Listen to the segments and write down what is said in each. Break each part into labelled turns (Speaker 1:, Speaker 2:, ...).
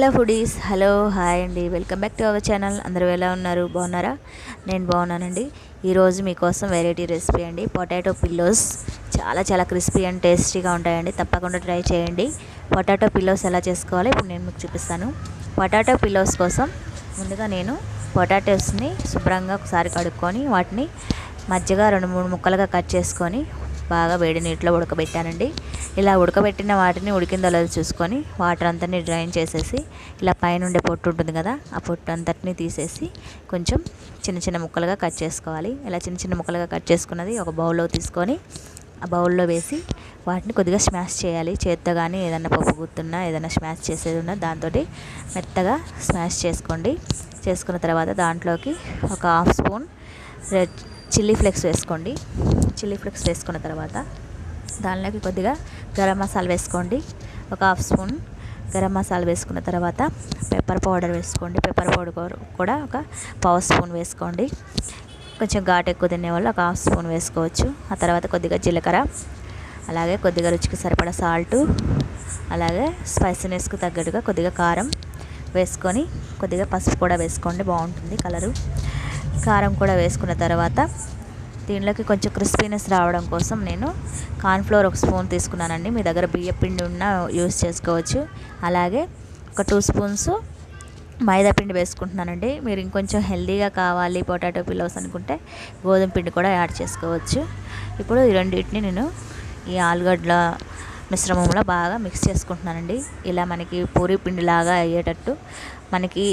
Speaker 1: Hello foodies hello hi అండి. Welcome back to our channel. అందరూ ఎలా ఉన్నారు? బాగున్నారా? నేను బాగున్నానండి. ఈరోజు మీకోసం వెరైటీ రెసిపీ అండి. Potato pillows. చాలా చాలా క్రిస్పీ అండ్ టేస్టీగా ఉంటాయండి. తప్పకుండా ట్రై చేయండి. పొటాటో పిల్లోస్ ఎలా చేసుకోవాలో? ఇప్పుడు నేను మీకు చూపిస్తాను. పొటాటో పిల్లోస్ కోసం ముందుగా నేను పొటాటోస్ని శుభ్రంగా ఒకసారి కడుక్కొని వాటిని మధ్యగా రెండు మూడు ముక్కలుగా కట్ చేసుకొని బాగా వేడి నీటిలో ఉడకబెట్టానండి. ఇలా ఉడకబెట్టిన వాటిని ఉడికిందో లేదో చూసుకొని వాటర్ అంతని డ్రైన్ చేసేసి ఇలా పైన ఉండే పొట్టు ఉంటుంది కదా ఆ పొట్టు అంతటిని తీసేసి కొంచెం చిన్న చిన్న ముక్కలుగా కట్ చేసుకోవాలి. ఇలా చిన్న చిన్న ముక్కలుగా కట్ చేసుకున్నది ఒక బౌల్లో తీసుకొని ఆ బౌల్లో వేసి వాటిని కొద్దిగా స్మాష్ చేయాలి. చేత్తో కానీ ఏదైనా పప్పు గుర్తున్నా ఏదైనా స్మాష్ చేసేది ఉన్నా దాంతో మెత్తగా స్మాష్ చేసుకోండి. చేసుకున్న తర్వాత దాంట్లోకి ఒక half spoon red chilli flakes వేసుకోండి. చిల్లీ ఫ్లెక్స్ వేసుకున్న తర్వాత దానిలోకి కొద్దిగా గరం మసాలా వేసుకోండి. ఒక హాఫ్ స్పూన్ గరం మసాలా వేసుకున్న తర్వాత పెప్పర్ పౌడర్ వేసుకోండి. పెప్పర్ పౌడర్ కూడా ఒక పావు స్పూన్ వేసుకోండి. కొంచెం ఘాటు ఎక్కువ తినే వాళ్ళు ఒక హాఫ్ స్పూన్ వేసుకోవచ్చు. ఆ తర్వాత కొద్దిగా జీలకర్ర అలాగే కొద్దిగా రుచికి సరిపడా సాల్టు అలాగే స్పైసీనెస్కు తగ్గట్టుగా కొద్దిగా కారం వేసుకొని కొద్దిగా పసుపు కూడా వేసుకోండి. బాగుంటుంది కలరు. కారం కూడా వేసుకున్న తర్వాత దీనిలోకి కొంచెం క్రిస్పీనెస్ రావడం కోసం నేను కార్న్ఫ్లోర్ ఒక స్పూన్ తీసుకున్నానండి. మీ దగ్గర బియ్య పిండి ఉన్న యూస్ చేసుకోవచ్చు. అలాగే ఒక టూ స్పూన్స్ మైదా పిండి వేసుకుంటున్నానండి. మీరు ఇంకొంచెం హెల్దీగా కావాలి పొటాటో పిల్లోస్ అనుకుంటే గోధుమ పిండి కూడా యాడ్ చేసుకోవచ్చు. ఇప్పుడు ఈ రెండింటిని నేను ఈ ఆలుగడ్డల మిశ్రమంలో బాగా మిక్స్ చేసుకుంటున్నానండి. ఇలా మనకి పూరి పిండి లాగా అయ్యేటట్టు మనకి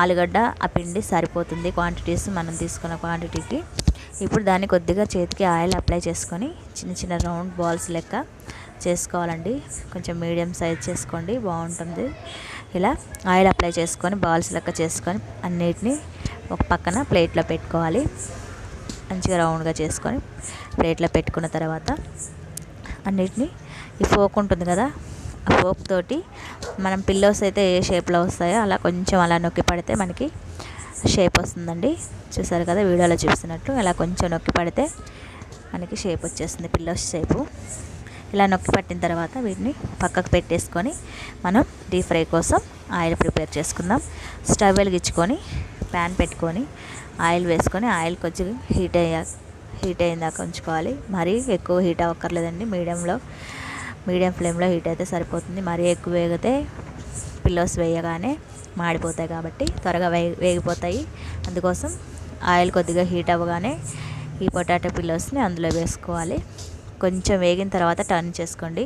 Speaker 1: ఆలుగడ్డ ఆ పిండి సరిపోతుంది. క్వాంటిటీస్ మనం తీసుకున్న క్వాంటిటీకి ఇప్పుడు దాన్ని కొద్దిగా చేతికి ఆయిల్ అప్లై చేసుకొని చిన్న చిన్న రౌండ్ బాల్స్ లెక్క చేసుకోవాలండి. కొంచెం మీడియం సైజ్ చేసుకోండి బాగుంటుంది. ఇలా ఆయిల్ అప్లై చేసుకొని బాల్స్ లెక్క చేసుకొని అన్నిటిని ఒక పక్కన ప్లేట్లో పెట్టుకోవాలి. మంచిగా రౌండ్గా చేసుకొని ప్లేట్లో పెట్టుకున్న తర్వాత అన్నిటిని ఈ ఫోక్ ఉంటుంది కదా ఆ ఫోక్ తోటి మనం పిల్లోస్ అయితే ఏ షేప్లో వస్తాయో అలా కొంచెం అలా నొక్కి పడితే మనకి షేప్ వస్తుందండి. చూసారు కదా వీడియోలో చూపిస్తున్నట్టు ఇలా కొంచెం నొక్కి పడితే మనకి షేప్ వచ్చేస్తుంది పిల్లోస్ షేపు ఇలా నొక్కి పట్టిన తర్వాత వీటిని పక్కకు పెట్టేసుకొని మనం డీప్ ఫ్రై కోసం ఆయిల్ ప్రిపేర్ చేసుకుందాం. స్టవ్ వెలిగించుకొని ప్యాన్ పెట్టుకొని ఆయిల్ వేసుకొని ఆయిల్ కొంచెం హీట్ అయ్యా హీట్ అయ్యిందాక ఉంచుకోవాలి. మరీ ఎక్కువ హీట్ అవ్వక్కర్లేదండి. మీడియంలో మీడియం ఫ్లేమ్లో హీట్ అయితే సరిపోతుంది. మరీ ఎక్కువ వేగితే పిల్లోస్ వేయగానే మాడిపోతాయి కాబట్టి త్వరగా వే వేగిపోతాయి. అందుకోసం ఆయిల్ కొద్దిగా హీట్ అవ్వగానే ఈ పొటాటో పిల్లోస్ని అందులో వేసుకోవాలి. కొంచెం వేగిన తర్వాత టర్న్ చేసుకోండి.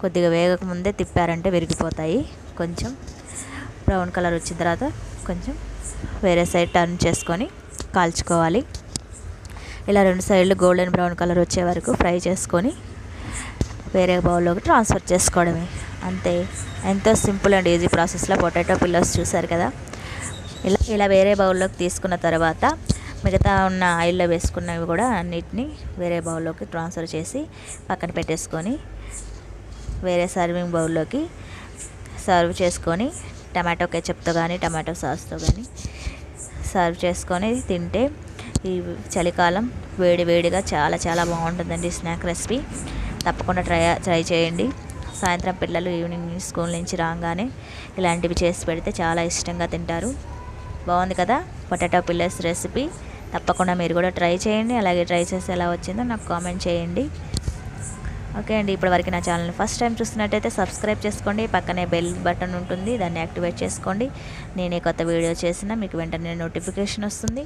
Speaker 1: కొద్దిగా వేగకముందే తిప్పారంటే విరిగిపోతాయి. కొంచెం బ్రౌన్ కలర్ వచ్చిన తర్వాత కొంచెం వేరే సైడ్ టర్న్ చేసుకొని కాల్చుకోవాలి. ఇలా రెండు సైడ్లు గోల్డెన్ బ్రౌన్ కలర్ వచ్చే వరకు ఫ్రై చేసుకొని వేరే బౌల్లోకి ట్రాన్స్ఫర్ చేసుకోవడమే. అంతే. ఎంతో సింపుల్ అండ్ ఈజీ ప్రాసెస్లో పొటాటో పిల్లర్స్ చూసారు కదా? ఇలా ఇలా వేరే బౌల్లోకి తీసుకున్న తర్వాత మిగతా ఉన్న ఆయిల్లో వేసుకున్నవి కూడా అన్నిటిని వేరే బౌల్లోకి ట్రాన్స్ఫర్ చేసి పక్కన పెట్టేసుకొని వేరే సర్వింగ్ బౌల్లోకి సర్వ్ చేసుకొని టమాటో కెచప్తో కానీ టమాటో సాస్తో కానీ సర్వ్ చేసుకొని తింటే ఈ చలికాలం వేడి వేడిగా చాలా చాలా బాగుంటుందండి స్నాక్ రెసిపీ. తప్పకుండా ట్రై ట్రై చేయండి. సాయంత్రం పిల్లలు ఈవినింగ్ స్కూల్ నుంచి రాగానే ఇలాంటివి చేసి పెడితే చాలా ఇష్టంగా తింటారు. బాగుంది కదా? Potato pillars recipe. తప్పకుండా మీరు కూడా ట్రై చేయండి. అలాగే ట్రై చేసి ఎలా వచ్చిందో నాకు కామెంట్ చేయండి. ఓకే అండి ఇప్పటివరకు నా ఛానల్ని ఫస్ట్ టైం చూస్తున్నట్టయితే సబ్స్క్రైబ్ చేసుకోండి. పక్కనే బెల్ బటన్ ఉంటుంది దాన్ని యాక్టివేట్ చేసుకోండి. నేనే కొత్త వీడియో చేసినా మీకు వెంటనే నోటిఫికేషన్ వస్తుంది.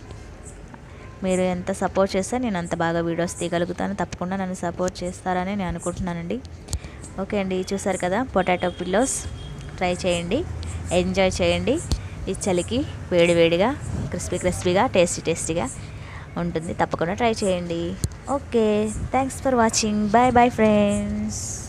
Speaker 1: మీరు ఎంత సపోర్ట్ చేస్తే నేను అంత బాగా వీడియోస్ తీయగలుగుతాను. తప్పకుండా నన్ను సపోర్ట్ చేస్తారని నేను అనుకుంటున్నానండి. ఓకే అండి చూసారు కదా పొటాటో పిల్లోస్. ట్రై చేయండి ఎంజాయ్ చేయండి. ఈ చలికి వేడి వేడిగా క్రిస్పీ క్రిస్పీగా టేస్టీ టేస్టీగా ఉంటుంది. తప్పకుండా ట్రై చేయండి. Okay thanks for watching bye bye friends